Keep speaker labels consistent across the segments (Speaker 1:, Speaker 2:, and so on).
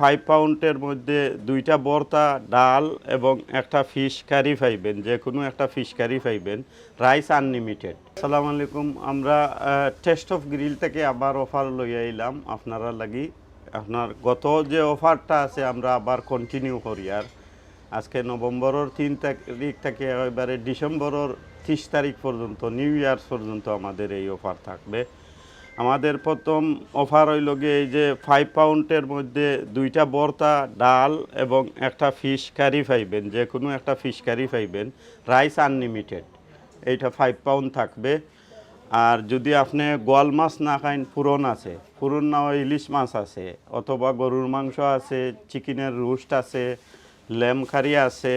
Speaker 1: Five পাউন্ডের মধ্যে দুইটা বর্তা, ডাল এবং একটা ফিশ কারি পাইবেন যে কোনো একটা ফিশ কারি পাইবেন রাইস আনলিমিটেড। আসসালামু আলাইকুম, আমরা টেস্ট অফ গ্রিল থেকে আবার অফার লইয়া এলাম আপনারা লাগি। আপনার গত যে অফারটা আছে, আমরা আবার কন্টিনিউ করি। আর আজকে নভেম্বরের তিন তারিখ থেকে এবারে ডিসেম্বরের তিরিশ তারিখ পর্যন্ত, নিউ ইয়ার পর্যন্ত আমাদের এই অফার থাকবে। আমাদের প্রথম অফার হইল গিয়ে এই যে ফাইভ পাউন্ডের মধ্যে দুইটা বর্তা, ডাল এবং একটা ফিশ কারি পাইবেন, যে কোনো একটা ফিশ কারি পাইবেন রাইস আনলিমিটেড এইটা ফাইভ পাউন্ড থাকবে। আর যদি আপনি গোয়াল মাছ না খাইন, পুরন আছে। পুরন না ইলিশ মাছ আছে, অথবা গরুর মাংস আছে, চিকেনের রোস্ট আছে লেম কারি আছে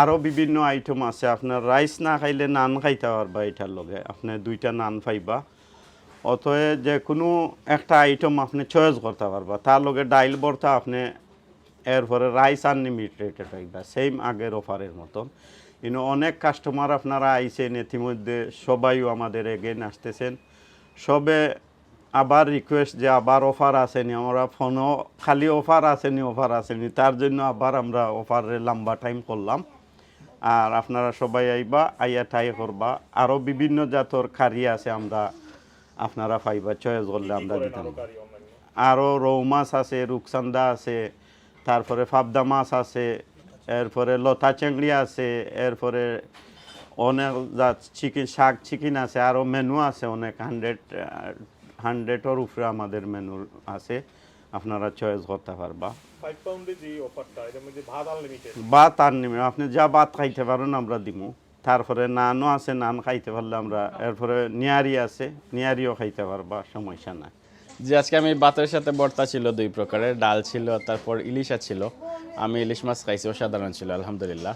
Speaker 1: আরও বিভিন্ন আইটেম আছে। আপনার রাইস না খাইলে নান খাইতে পারবা এটার লগে। আপনি দুইটা নান পাইবা। অতএব যে কোনো একটা আইটেম আপনি চয়েস করতে পারবা। তার লগে ডাইল ভর্তা আপনি এরপরে রাইস আনলিমিটেড পাইবা সেম আগের অফারের মতন। কিন্তু অনেক কাস্টমার আপনারা আইছেন, ইতিমধ্যে সবাইও আমাদের এগেন আসতেছেন। সবে আবার রিকোয়েস্ট যে আবার অফার আসেনি, আমরা ফোনও, খালি অফার আসেনি অফার আসেনি। তার জন্য আবার আমরা অফারে লম্বা টাইম করলাম। আর আপনারা সবাই আইবা, আইয়া টাই করবা। আরও বিভিন্ন জাতর কারি আছে আমরা আপনারা ফাইবার চয়েস করলে আমরা দিতাম। আরও রৌ মাছ আছে রূপসান্দা আছে তারপরে ফাবদা মাছ আছে এরপরে লতা চেংড়ি আছে এরপরে অনেক জাত চিকেন শাক চিকেন আছে আরও মেনু আছে অনেক হান্ড্রেড হান্ড্রেডের উপরে আমাদের মেনু আছে। আপনারা চয়েস করতে পারবা।
Speaker 2: ভাত আনলিমিটেড
Speaker 1: আপনি যা ভাত খাইতে পারেন আমরা দিমু। তারপরে নানও আছে নান খাইতে পারলে আমরা এরপরে নিয়ারি আছে নিয়ারিও খাইতে পারবা সমস্যা নাই।
Speaker 3: যে আজকে আমি ভাতের সাথে ভর্তা ছিল দুই প্রকারের ডাল ছিল তারপর ইলিশা ছিল। আমি ইলিশ মাছ খাইছি অসাধারণ ছিল আলহামদুলিল্লাহ।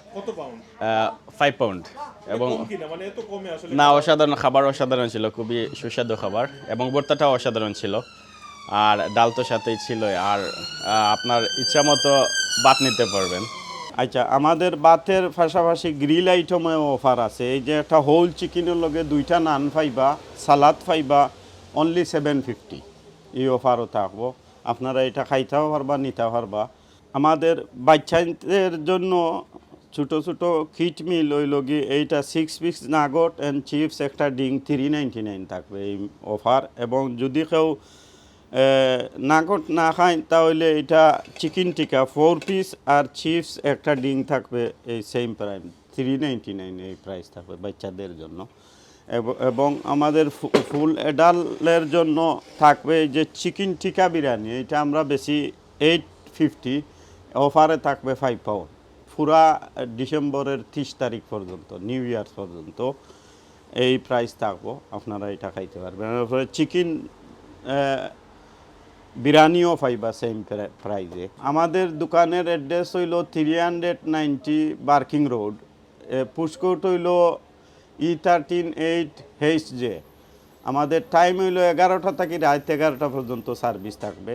Speaker 3: ফাইভ পাউন্ড এবং
Speaker 2: মানে এত কমে আসলে
Speaker 3: না অসাধারণ খাবার অসাধারণ ছিল খুবই সুস্বাদু খাবার। এবং ভর্তাটাও অসাধারণ ছিল। আর ডাল তো সাথেই ছিল আর আপনার ইচ্ছা মতো ভাত নিতে পারবেন।
Speaker 1: আচ্ছা আমাদের ভাতের পাশাপাশি গ্রিল আইটেমে অফার আছে। এই যে একটা হোল চিকেনের লগে দুইটা নান পাইবা সালাদ পাইবা অনলি সেভেন ফিফটি এই অফারও থাকব। আপনারা এটা খাইতেও পারবা নিতে পারবা। আমাদের বাচ্চাদের জন্য ছোটো ছোটো কিট মিল ওই লগে এইটা six piece nugget and chips একটা ডিং থ্রি নাইনটি নাইন থাকবে এই অফার এবং যদি কেউ নাগট না খায়, তাহলে এটা চিকেন টিকা ফোর পিস আর চিপস একটা ডিং থাকবে এই same price three ninety nine এই প্রাইস থাকবে বাচ্চাদের জন্য। এবং আমাদের ফুল এডালের জন্য থাকবে যে চিকেন টিকা বিরিয়ানি, এটা আমরা বেশি এইট ফিফটি অফারে থাকবে ফাইভ পাউন্ড পুরা ডিসেম্বরের ত্রিশ তারিখ পর্যন্ত নিউ ইয়ার পর্যন্ত এই প্রাইস থাকব, আপনারা এটা খাইতে পারবেন। চিকেন বিরিয়ানিও পাইবা সেম প্রাইজে আমাদের দোকানের অ্যাড্রেস হইল three hundred ninety Barking Road postcode হইল E thirteen eight H J আমাদের টাইম হইল এগারোটা থেকে রাত এগারোটা পর্যন্ত সার্ভিস থাকবে।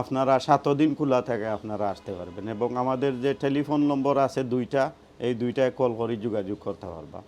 Speaker 1: আপনারা সাত দিন খোলা থাকে আপনারা আসতে পারবেন। এবং আমাদের যে টেলিফোন নম্বর আছে দুইটা, এই দুইটায় কল করে যোগাযোগ করতে পারবা।